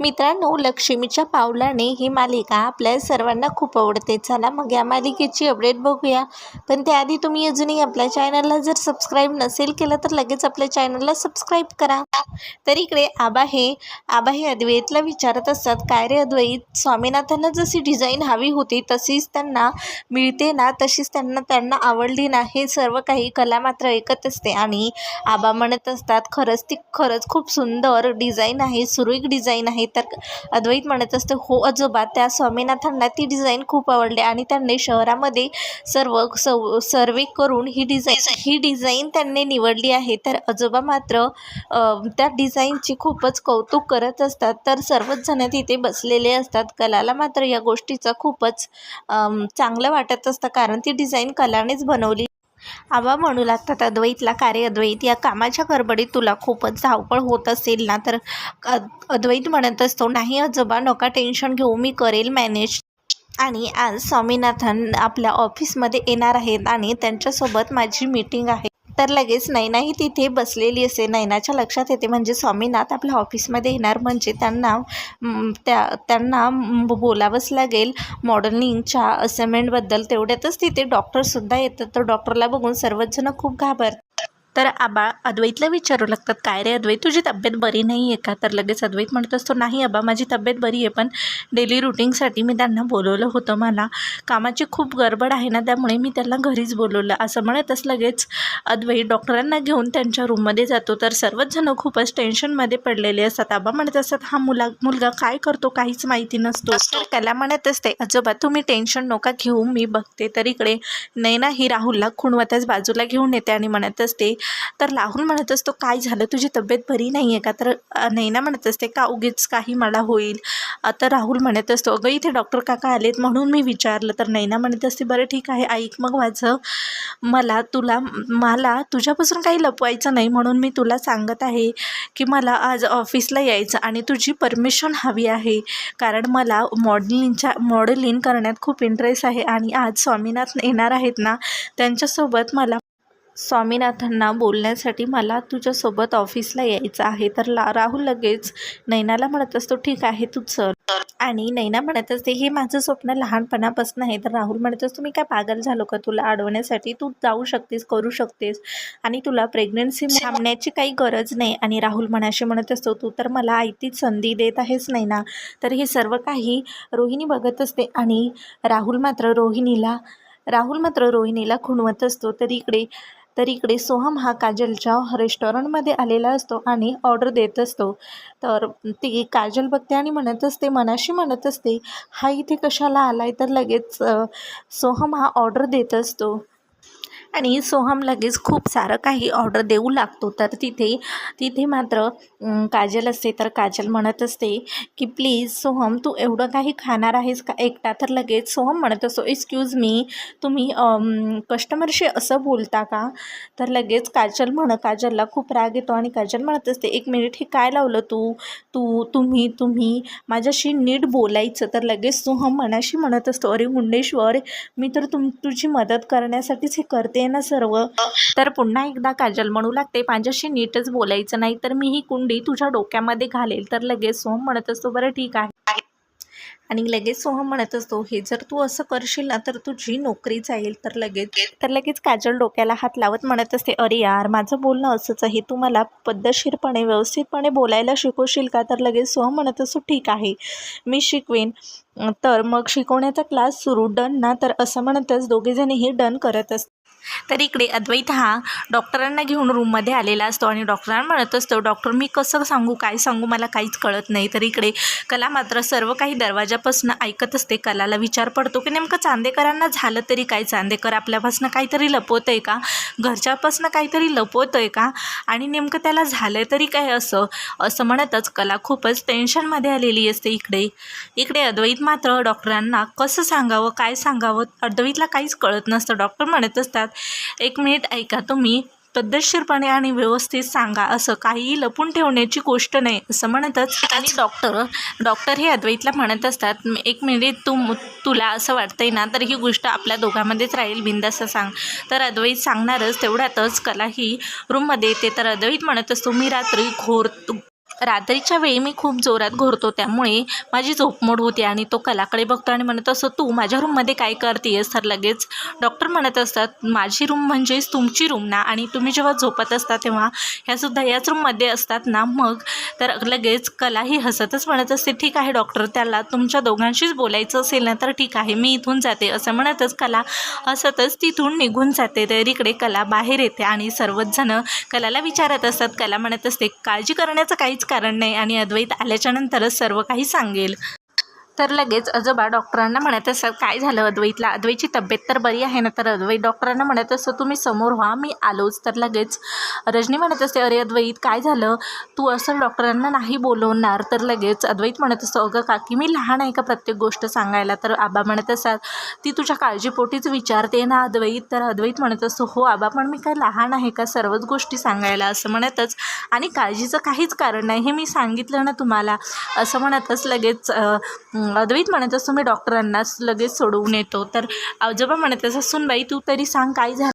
मित्रांनो लक्ष्मीच्या पावलाने ही मालिका आपल्या सर्वांना खूप आवडते. चला मग या मालिकेची अपडेट बघूया. पण त्याआधी तुम्ही अजूनही आपल्या चॅनलला जर सबस्क्राईब नसेल केलं तर लगेच आपल्या चॅनलला सबस्क्राईब करा. तर इकडे आबा हे आबा हे अद्वैतला विचारत असतात काय रे अद्वैत? स्वामीनाथांना जशी डिझाईन हवी होती तशीच त्यांना मिळते ना? तशीच त्यांना त्यांना आवडली ना? हे सर्व काही कला मात्र ऐकत असते. आणि आबा म्हणत असतात खरंच ती खरंच खूप सुंदर डिझाईन आहे सुरेख डिझाईन आहे. नाही. तर अद्वैत म्हणत असतं हो आजोबा त्या स्वामीनाथांना ती डिझाईन खूप आवडली आणि त्यांनी शहरामध्ये सर्व सव सर्वे करून ही डिझाईन ही डिझाईन त्यांनी निवडली आहे. तर आजोबा मात्र त्या डिझाईनची खूपच कौतुक करत असतात. तर सर्वच जण तिथे बसलेले असतात. कलाला मात्र या गोष्टीचा खूपच चांगलं वाटत असतं. कारण ती डिझाईन कलानेच बनवली आबा म्हणू लागतात अद्वैतला कार्य अद्वैत? या कामाच्या गडबडीत तुला खूपच धावपळ होत असेल ना तर अद अद्वैत म्हणत असतो नाही आजोबा नका टेन्शन घेऊ मी करेल मॅनेज. आणि आज स्वामीनाथन आपल्या ऑफिसमध्ये येणार आहेत आणि त्यांच्यासोबत माझी मीटिंग आहे. तर लगेच नैनाही तिथे बसलेली असे. नैनाच्या लक्षात येते म्हणजे स्वामीनाथ आपल्या ऑफिसमध्ये येणार म्हणजे त्यांना त्या त्यांना बोलावंच लागेल. मॉडेलिंगच्या असाइनमेंटबद्दल तेवढ्यातच तिथे डॉक्टरसुद्धा येतात. तर डॉक्टरला बघून सर्वच जण खूप घाबरतात. तर आबा अद्वैतला विचारू लागतात काय रे अद्वैत तुझी तब्येत बरी नाही आहे का? तर लगेच अद्वैत म्हणत असतो नाही आबा माझी तब्येत बरी आहे पण डेली रुटीनसाठी मी त्यांना बोलवलं होतं मला. कामाची खूप गडबड आहे ना त्यामुळे मी त्यांना घरीच बोलवलं. असं म्हणतच लगेच अद्वैत डॉक्टरांना घेऊन त्यांच्या रूममध्ये जातो. तर सर्वच जण खूपच टेन्शनमध्ये पडलेले असतात. आबा म्हणत असतात हा मुला मुलगा काय करतो काहीच माहिती नसतो. तर त्याला म्हणत असते आजोबा तुम्ही टेन्शन नका घेऊ मी बघते. तर इकडे नैना ही राहुलला खुणवत्याच बाजूला घेऊन येते आणि म्हणत असते तर राहुल म्हणत असतो काय झालं? तुझी तब्येत बरी नाही आहे का? तर नैना म्हणत असते का उगीच काही मला होईल? तर राहुल म्हणत असतो अगं इथे डॉक्टर काका आलेत म्हणून मी विचारलं. तर नैना म्हणत असते बरं ठीक आहे ऐक मग माझं. मला तुला मला तुझ्यापासून काही लपवायचं नाही म्हणून मी तुला सांगत आहे की मला आज ऑफिसला यायचं आणि तुझी परमिशन हवी आहे. कारण मला मॉडेलिंगच्या मॉडेलिंग करण्यात खूप इंटरेस्ट आहे आणि आज स्वामीनाथ येणार आहेत ना त्यांच्यासोबत मला स्वामीनाथांना बोलण्यासाठी मला तुझ्यासोबत ऑफिसला यायचं आहे. तर ला राहुल लगेच. नैनाला म्हणत असतो ठीक आहे तू चल. आणि नैना म्हणत असते हे माझं स्वप्न लहानपणापासून आहे. तर राहुल म्हणत असतो मी काय पागल झालो का तुला अडवण्यासाठी? तू जाऊ शकतेस करू शकतेस. आणि तुला प्रेग्नन्सी थांबण्याची काही गरज नाही. आणि राहुल म्हणाशी म्हणत असतो तू तर मला आयतीच संधी देत आहेस नाही ना तर हे सर्व काही रोहिणी बघत असते आणि राहुल मात्र रोहिणीला राहुल मात्र रोहिणीला खुणवत असतो. तर इकडे तर इकडे सोहम हा काजलच्या रेस्टॉरंटमध्ये आलेला असतो आणि ऑर्डर देत असतो. तर ती काजल बघते आणि म्हणत असते मनाशी म्हणत असते हा इथे कशाला आला आहे तर लगेच सोहम हा ऑर्डर देत असतो. आणि सोहम लगेच खूप सारं काही ऑर्डर देऊ लागतो. तर तिथे तिथे मात्र काजल असते. तर काजल म्हणत असते की प्लीज सोहम तू एवढं काही खाणार आहेस का? एकटा तर लगेच सोहम म्हणत असतो एक्सक्यूज मी तुम्ही कस्टमरशी असं बोलता का? तर लगेच काजल म्हण काजलला खूप राग येतो आणि काजल म्हणत असते एक मिनिट हे काय लावलं तू? तू तुम्ही तुम्ही माझ्याशी नीट बोलायचं. तर लगेच सोहम मनाशी म्हणत असतो अरे मुंडेश्वर मी तर तुम तुझी मदत करण्यासाठीच हे करते ना सर्व. तर पुन्हा एकदा काजल म्हणू लागते माझ्याशी नीटच बोलायचं नाही तर मी ही कुंडी तुझ्या डोक्यामध्ये घालेल तर लगेच सोहम म्हणत असतो बरं ठीक आहे. आणि लगेच सोहम म्हणत असतो हे जर तू असं करशील ना तर तुझी नोकरी जाईल. तर लगेच तर लगेच काजल डोक्याला हात लावत म्हणत असते अरे यार माझं बोलणं असंच आहे तू मला पद्धतशीरपणे व्यवस्थितपणे बोलायला शिकवशील का? तर लगेच सोहम म्हणत असतो ठीक आहे मी शिकवेन. तर मग शिकवण्याचा क्लास सुरू डन ना तर असं म्हणतच दोघेजणीही डन करत असते तर इकडे अद्वैत हा डॉक्टरांना घेऊन रूममध्ये आलेला असतो आणि डॉक्टरांना म्हणत असतो डॉक्टर मी कसं सांगू काय सांगू मला काहीच कळत नाही. तर इकडे कला मात्र सर्व काही दरवाजापासून ऐकत असते. कलाला विचार पडतो की नेमकं चांदेकरांना झालं तरी काय? चांदेकर आपल्यापासून काहीतरी लपवत आहे का? घरच्यापासून काहीतरी लपवत आहे का? आणि नेमकं त्याला झालं तरी काय असं? असं म्हणतच कला खूपच टेन्शनमध्ये आलेली असते इकडे. इकडे अद्वैत मात्र डॉक्टरांना कसं सांगावं काय सांगावं अद्वैतला काहीच कळत नसतं. डॉक्टर म्हणत असतात एक मिनिट ऐका तुम्ही. पद्धतशीरपणे आणि व्यवस्थित सांगा असं काहीही लपून ठेवण्याची गोष्ट नाही असं म्हणतच. आणि डॉक्टर डॉक्टर हे अद्वैतला म्हणत असतात एक मिनिट तू तुला असं वाटतंय ना तर ही गोष्ट आपल्या दोघांमध्येच राहील बिंदास सांग. तर अद्वैत सांगणारच तेवढ्यातच कला ही रूममध्ये येते. तर अद्वैत म्हणत असतो मी रात्री घोर रात्रीच्या वेळी मी खूप जोरात घोरतो त्यामुळे माझी झोपमोड होते आणि तो कलाकडे बघतो आणि म्हणत असतो तू माझ्या रूममध्ये काय करतेस तर लगेच डॉक्टर म्हणत असतात माझी रूम म्हणजेच तुमची रूम ना आणि तुम्ही जेव्हा झोपत असता तेव्हा ह्यासुद्धा याच रूममध्ये असतात ना मग? तर लगेच कला ही हसतच म्हणत असते ठीक आहे डॉक्टर त्याला तुमच्या दोघांशीच बोलायचं असेल ना तर ठीक आहे मी इथून जाते. असं म्हणतच कला हसतच तिथून निघून जाते तर इकडे कला बाहेर येते आणि सर्वच जण कलाला विचारत असतात. कला म्हणत असते काळजी करण्याचं काहीच कारण नाही आणि अद्वैत आल्याच्या नंतरच सर्व काही सांगेल. तर लगेच आजोबा डॉक्टरांना म्हणत असत काय झालं अद्वैतला? अद्वैची तब्येत तर बरी आहे ना तर? अद्वैत डॉक्टरांना म्हणत असतं तुम्ही समोर व्हा मी आलोच. तर लगेच रजनी म्हणत असते अरे अद्वैत काय झालं? तू असं डॉक्टरांना नाही बोलवणार. तर लगेच अद्वैत म्हणत असतो अगं काकी मी लहान आहे का प्रत्येक गोष्ट सांगायला? तर आबा म्हणत असतात ती तुझ्या काळजीपोटीच विचारते ना अद्वैत? तर अद्वैत म्हणत असतो हो आबा पण मी काय लहान आहे का सर्वच गोष्टी सांगायला? असं म्हणतच आणि काळजीचं काहीच कारण नाही हे मी सांगितलं ना तुम्हाला? असं म्हणतच लगेच अद्वैत म्हणत असतो मी डॉक्टरांनाच लगेच सोडवून येतो. तर आजोबा म्हणत असतात सुनबाई तू तरी सांग काय झालं?